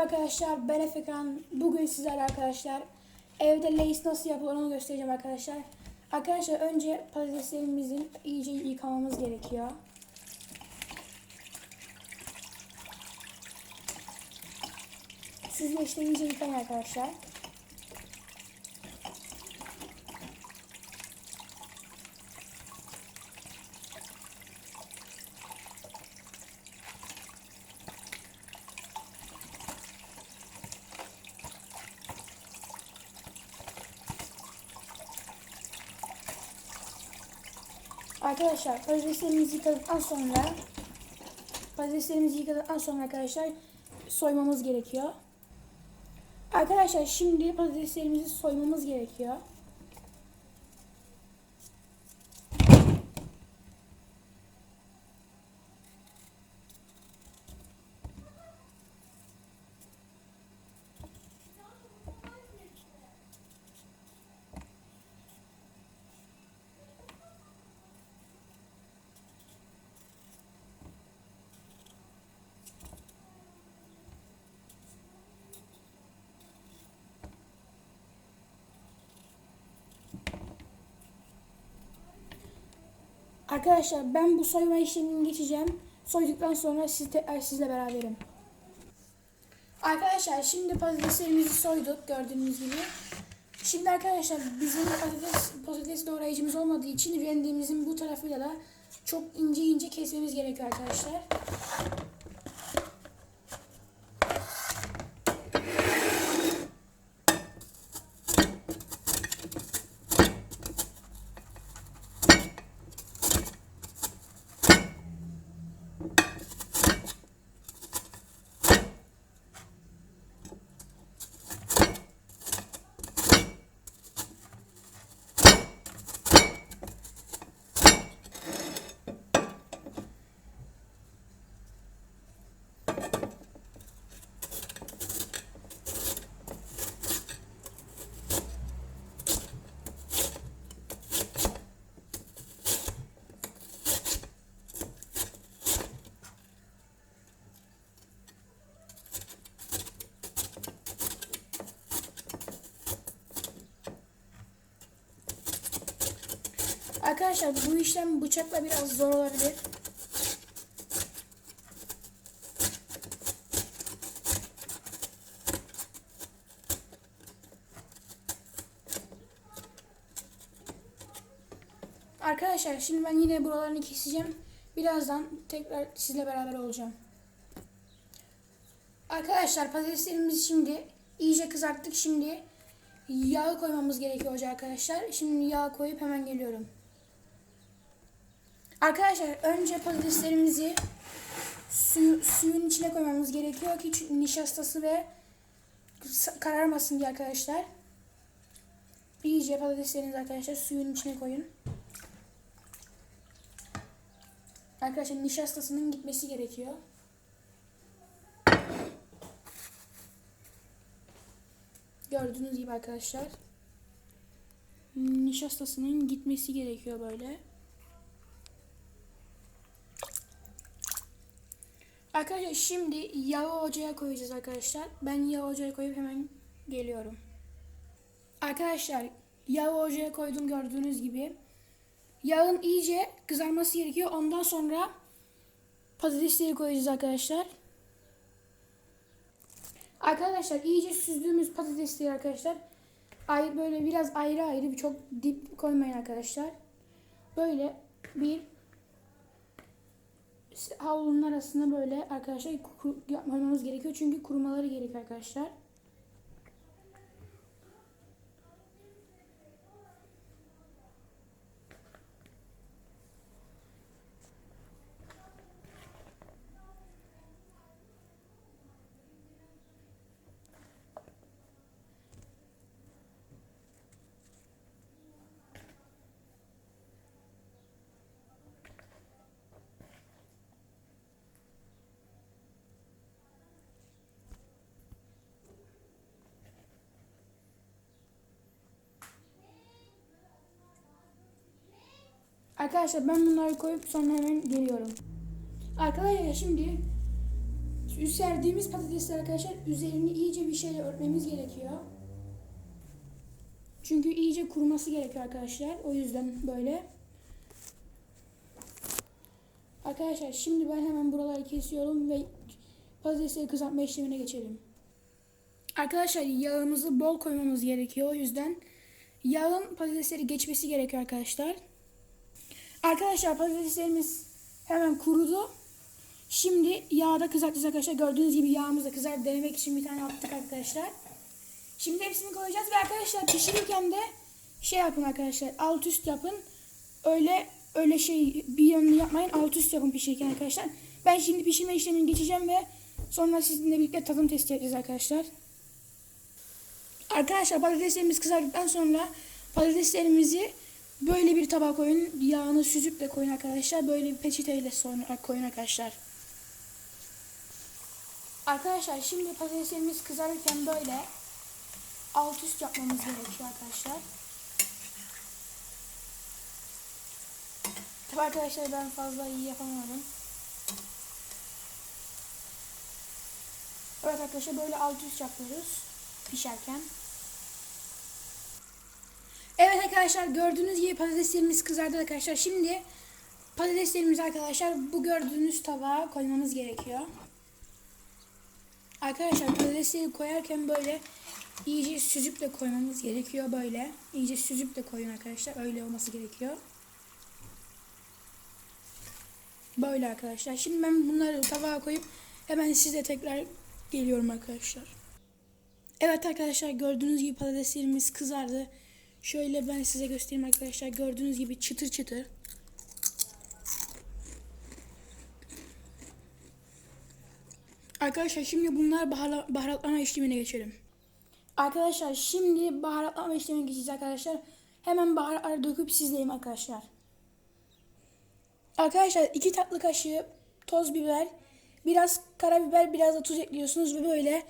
arkadaşlar ben Efekan. Bugün sizlerle arkadaşlar evde lace nasıl yapılır onu göstereceğim arkadaşlar. Arkadaşlar önce patateslerimizin iyice yıkamamız gerekiyor. Siz de işte iyice yıkayın arkadaşlar. Arkadaşlar patateslerimizi yıkadıktan sonra patateslerimizi yıkadıktan sonra arkadaşlar soymamız gerekiyor. Arkadaşlar şimdi patateslerimizi soymamız gerekiyor. Arkadaşlar ben bu soyma işlemini geçeceğim. Soyduktan sonra siz sizle beraberim. Arkadaşlar şimdi patateslerimizi soyduk gördüğünüz gibi. Şimdi arkadaşlar bizim patates, patates doğrayıcımız olmadığı için rendemizin bu tarafıyla da çok ince ince kesmemiz gerekiyor arkadaşlar. Arkadaşlar bu işlem bıçakla biraz zor olabilir. Arkadaşlar şimdi ben yine buralarını keseceğim. Birazdan tekrar sizle beraber olacağım. Arkadaşlar patateslerimizi şimdi iyice kızarttık. Şimdi yağ koymamız gerekiyor arkadaşlar. Şimdi yağ koyup hemen geliyorum. Arkadaşlar önce patateslerimizi suyu, suyun içine koymamız gerekiyor ki nişastası ve kararmasın diye arkadaşlar. İyice patateslerinizi arkadaşlar suyun içine koyun. Arkadaşlar nişastasının gitmesi gerekiyor. Gördüğünüz gibi arkadaşlar. Nişastasının gitmesi gerekiyor böyle. Arkadaşlar şimdi yağı ocağa koyacağız arkadaşlar. Ben yağı ocağa koyup hemen geliyorum. Arkadaşlar yağı ocağa koydum gördüğünüz gibi. Yağın iyice kızarması gerekiyor. Ondan sonra patatesleri koyacağız arkadaşlar. Arkadaşlar iyice süzdüğümüz patatesleri arkadaşlar ay böyle biraz ayrı ayrı çok dip koymayın arkadaşlar. Böyle bir havlunun arasında böyle arkadaşlar yapmamız gerekiyor. Çünkü kurumaları gerekiyor arkadaşlar. Arkadaşlar ben bunları koyup sonra hemen geliyorum. Arkadaşlar şimdi serdiğimiz patatesler arkadaşlar üzerini iyice bir şeyle örtmemiz gerekiyor. Çünkü iyice kuruması gerekiyor arkadaşlar. O yüzden böyle. Arkadaşlar şimdi ben hemen buraları kesiyorum ve patatesleri kızartma işlemine geçelim. Arkadaşlar yağımızı bol koymamız gerekiyor. O yüzden yağın patatesleri geçmesi gerekiyor arkadaşlar. Arkadaşlar patateslerimiz hemen kurudu. Şimdi yağda kızartacağız arkadaşlar. Gördüğünüz gibi yağımız da kızar denemek için bir tane attık arkadaşlar. Şimdi hepsini koyacağız ve arkadaşlar pişirirken de şey yapın arkadaşlar. Alt üst yapın. Öyle öyle şey bir yanını yapmayın. Alt üst yapın pişirirken arkadaşlar. Ben şimdi pişirme işlemini geçeceğim ve sonra sizinle birlikte tadım testi edeceğiz arkadaşlar. Arkadaşlar patateslerimiz kızardıktan sonra patateslerimizi böyle bir tabağa koyun. Yağını süzüp de koyun arkadaşlar. Böyle bir peçeteyle sonra koyun arkadaşlar. Arkadaşlar şimdi patateslerimiz kızarırken böyle alt üst yapmamız gerekiyor arkadaşlar. Tabi arkadaşlar ben fazla iyi yapamadım. Evet arkadaşlar böyle alt üst yapıyoruz pişerken. Evet arkadaşlar gördüğünüz gibi patateslerimiz kızardı arkadaşlar. Şimdi patateslerimizi arkadaşlar bu gördüğünüz tabağa koymamız gerekiyor. Arkadaşlar patatesleri koyarken böyle iyice süzüp de koymamız gerekiyor böyle. İyice süzüp de koyun arkadaşlar. Öyle olması gerekiyor. Böyle arkadaşlar. Şimdi ben bunları tabağa koyup hemen size tekrar geliyorum arkadaşlar. Evet arkadaşlar gördüğünüz gibi patateslerimiz kızardı. Şöyle ben size göstereyim arkadaşlar. Gördüğünüz gibi çıtır çıtır. Arkadaşlar şimdi bunlar bahara, baharatlama işlemine geçelim. Arkadaşlar şimdi baharatlama işlemine geçeceğiz arkadaşlar. Hemen baharatları döküp sizleyeyim arkadaşlar. Arkadaşlar iki tatlı kaşığı toz biber, biraz karabiber, biraz da tuz ekliyorsunuz ve böyle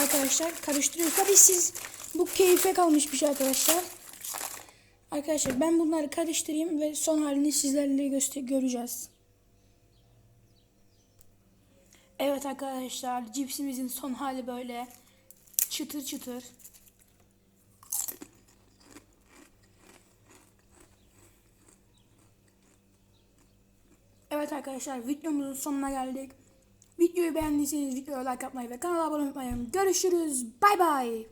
arkadaşlar karıştırıyoruz. Tabii siz bu keyfe kalmış bir şey arkadaşlar. Arkadaşlar ben bunları karıştırayım ve son halini sizlerle göreceğiz. Evet arkadaşlar cipsimizin son hali böyle çıtır çıtır. Evet arkadaşlar videomuzun sonuna geldik. Videoyu beğendiyseniz videoya like atmayı ve kanala abone olmayı unutmayın. Görüşürüz. Bay bay.